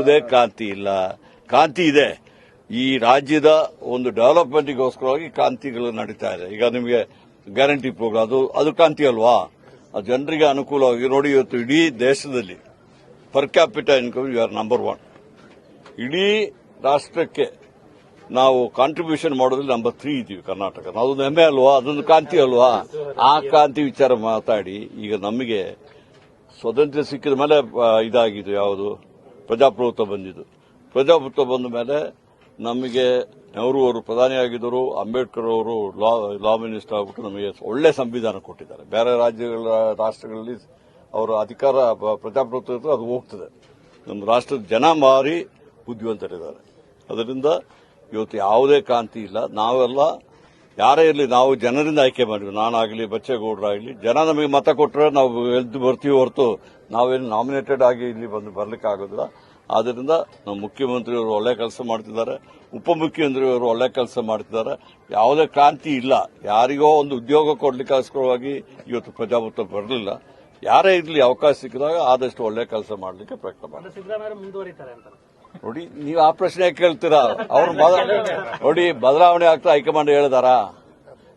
ಯಾವುದೇ ಕ್ರಾಂತಿ ಇಲ್ಲ. ಕ್ರಾಂತಿ ಇದೆ. ಈ ರಾಜ್ಯದ ಒಂದು ಡೆವಲಪ್ಮೆಂಟ್ಗೋಸ್ಕರವಾಗಿ ಕ್ರಾಂತಿಗಳು ನಡೀತಾ ಇದೆ. ಈಗ ನಿಮಗೆ ಗ್ಯಾರಂಟಿ ಪ್ರೋಗ್ರಾಮ್ ಅದು ಅದು ಕ್ರಾಂತಿ ಅಲ್ವಾ? ಅದು ಜನರಿಗೆ ಅನುಕೂಲವಾಗಿ, ನೋಡಿ ಇವತ್ತು ಇಡೀ ದೇಶದಲ್ಲಿ per capital income you are number one ಇಡೀ ರಾಷ್ಟ್ರಕ್ಕೆ ನಾವು ಕಾಂಟ್ರಿಬ್ಯೂಷನ್ ಮಾಡೋದ್ರಲ್ಲಿ ನಂಬರ್ ತ್ರೀ ಇದೀವಿ ಕರ್ನಾಟಕ. ಅದೊಂದು ಹೆಮ್ಮೆ ಅಲ್ವಾ? ಅದೊಂದು ಕ್ರಾಂತಿ ಅಲ್ವಾ? ಆ ಕ್ರಾಂತಿ ವಿಚಾರ ಮಾತಾಡಿ. ಈಗ ನಮಗೆ ಸ್ವಾತಂತ್ರ್ಯ ಸಿಕ್ಕಿದ ಮೇಲೆ ಇದಾಗಿದೆ ಯಾವುದು? ಪ್ರಜಾಪ್ರಭುತ್ವ ಬಂದಿದ್ದು. ಪ್ರಜಾಪ್ರಭುತ್ವ ಬಂದ ಮೇಲೆ ನಮಗೆ ನೆಹರು ಅವರು ಪ್ರಧಾನಿಯಾಗಿದ್ದರು, ಅಂಬೇಡ್ಕರ್ ಅವರು ಲಾ ಲಾ ಮಿನಿಸ್ಟರ್ ಆಗ್ಬಿಟ್ಟು ನಮಗೆ ಒಳ್ಳೆ ಸಂವಿಧಾನ ಕೊಟ್ಟಿದ್ದಾರೆ. ಬೇರೆ ರಾಜ್ಯಗಳ, ರಾಷ್ಟ್ರಗಳಲ್ಲಿ ಅವರ ಅಧಿಕಾರ ಪ್ರಜಾಪ್ರಭುತ್ವ ಅದು ಹೋಗ್ತದೆ. ನಮ್ಮ ರಾಷ್ಟ್ರದ ಜನ ಮಾರಿ ಬುದ್ಧಿವಂತರಿದ್ದಾರೆ. ಅದರಿಂದ ಇವತ್ತು ಯಾವುದೇ ಕಾಂತಿ ಇಲ್ಲ. ನಾವೆಲ್ಲ ಯಾರೇ ಇರಲಿ, ನಾವು ಜನರಿಂದ ಆಯ್ಕೆ ಮಾಡಿದ್ವಿ. ನಾನಾಗಲಿ, ಬಚ್ಚೇಗೌಡರಾಗಲಿ, ಜನ ನಮಗೆ ಮತ ಕೊಟ್ಟರೆ ನಾವು ಎದ್ದು ಬರ್ತೀವಿ ಹೊರತು ನಾವೇನು ನಾಮಿನೇಟೆಡ್ ಆಗಿ ಇಲ್ಲಿ ಬಂದು ಬರ್ಲಿಕ್ಕೆ ಆಗೋದಿಲ್ಲ ಆದ್ದರಿಂದ ನಮ್ಮ ಮುಖ್ಯಮಂತ್ರಿಯವರು ಒಳ್ಳೆ ಕೆಲಸ ಮಾಡ್ತಿದ್ದಾರೆ. ಉಪಮುಖ್ಯಮಂತ್ರಿಯವರು ಒಳ್ಳೆ ಕೆಲಸ ಮಾಡ್ತಿದ್ದಾರೆ. ಯಾವುದೇ ಕ್ರಾಂತಿ ಇಲ್ಲ. ಯಾರಿಗೋ ಒಂದು ಉದ್ಯೋಗ ಕೊಡ್ಲಿಕ್ಕೋಸ್ಕರವಾಗಿ ಇವತ್ತು ಪ್ರಜಾಪ್ರಭುತ್ವ ಬರಲಿಲ್ಲ. ಯಾರೇ ಇರಲಿ, ಅವಕಾಶ ಸಿಕ್ಕಿದಾಗ ಆದಷ್ಟು ಒಳ್ಳೆ ಕೆಲಸ ಮಾಡಲಿಕ್ಕೆ ಪ್ರಯತ್ನ ಮಾಡಿ. ನೋಡಿ, ನೀವು ಆ ಪ್ರಶ್ನೆ ಕೇಳ್ತೀರಾ? ಅವ್ರು ನೋಡಿ, ಬದಲಾವಣೆ ಆಗ್ತಾ ಹೈಕಮಾಂಡ್ ಹೇಳಿದಾರಾ.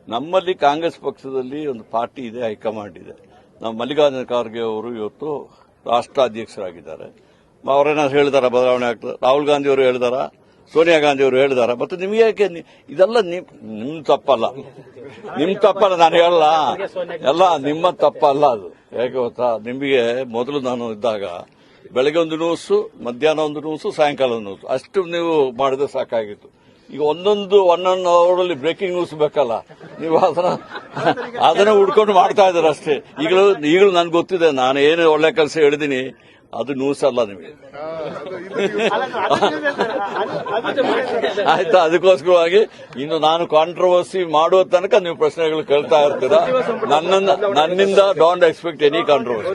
ನಮ್ಮಲ್ಲಿ ಕಾಂಗ್ರೆಸ್ ಪಕ್ಷದಲ್ಲಿ ಒಂದು ಪಾರ್ಟಿ ಇದೆ, ಹೈಕಮಾಂಡ್ ಇದೆ. ನಮ್ಮ ಮಲ್ಲಿಕಾರ್ಜುನ ಖರ್ಗೆ ಅವರು ಇವತ್ತು ರಾಷ್ಟ್ರಾಧ್ಯಕ್ಷರಾಗಿದ್ದಾರೆ. ಅವರೇನಾದ್ರು ಹೇಳಿದಾರ ಬದಲಾವಣೆ ಆಗ್ತದೆ ರಾಹುಲ್ ಗಾಂಧಿ ಅವರು ಹೇಳಿದಾರ? ಸೋನಿಯಾ ಗಾಂಧಿ ಅವರು ಹೇಳಿದಾರ? ಮತ್ತೆ ನಿಮ್ಗೆ ಯಾಕೆ ಇದೆಲ್ಲ ನಿಮ್ ನಿಮ್ ತಪ್ಪಲ್ಲ. ನಿಮ್ ತಪ್ಪಲ್ಲ, ನಾನು ಹೇಳಲ್ಲ. ಎಲ್ಲ ನಿಮ್ಮ ತಪ್ಪಲ್ಲ ಅದು. ಯಾಕೆ ಗೊತ್ತಾ? ನಿಮಗೆ ಮೊದಲು ನಾನು ಇದ್ದಾಗ ಬೆಳಗ್ಗೆ ಒಂದು ನ್ಯೂಸು ಮಧ್ಯಾಹ್ನ ಒಂದು ನ್ಯೂಸು ಸಾಯಂಕಾಲ ಒಂದು ನ್ಯೂಸು ಅಷ್ಟು ನೀವು ಮಾಡಿದ್ರೆ ಸಾಕಾಗಿತ್ತು. ಈಗ ಒಂದೊಂದು ಒನ್ ಒಂದೊಂದು ಅವರಲ್ಲಿ ಬ್ರೇಕಿಂಗ್ ನ್ಯೂಸ್ ಬೇಕಲ್ಲ. ನೀವು ಅದನ್ನ ಅದನ್ನ ಹುಡ್ಕೊಂಡು ಮಾಡ್ತಾ ಇದ್ದಾರೆ ಅಷ್ಟೇ. ಈಗಲೂ ಈಗಲೂ ನನ್ಗೆ ಗೊತ್ತಿದೆ, ನಾನು ಏನು ಒಳ್ಳೆ ಕೆಲಸ ಹೇಳಿದೀನಿ ಅದು ನ್ಯೂಸ್ ಅಲ್ಲ ನಿಮಗೆ. ಆಯ್ತಾ? ಅದಕ್ಕೋಸ್ಕರವಾಗಿ ಇನ್ನು ನಾನು ಕಾಂಟ್ರವರ್ಸಿ ಮಾಡುವ ತನಕ ನೀವು ಪ್ರಶ್ನೆಗಳು ಕೇಳ್ತಾ ಇರ್ತೀರಾ? ನನ್ನ ನನ್ನಿಂದ ಡೋಂಟ್ ಎಕ್ಸ್ಪೆಕ್ಟ್ ಎನಿ ಕಾಂಟ್ರವರ್ಸಿ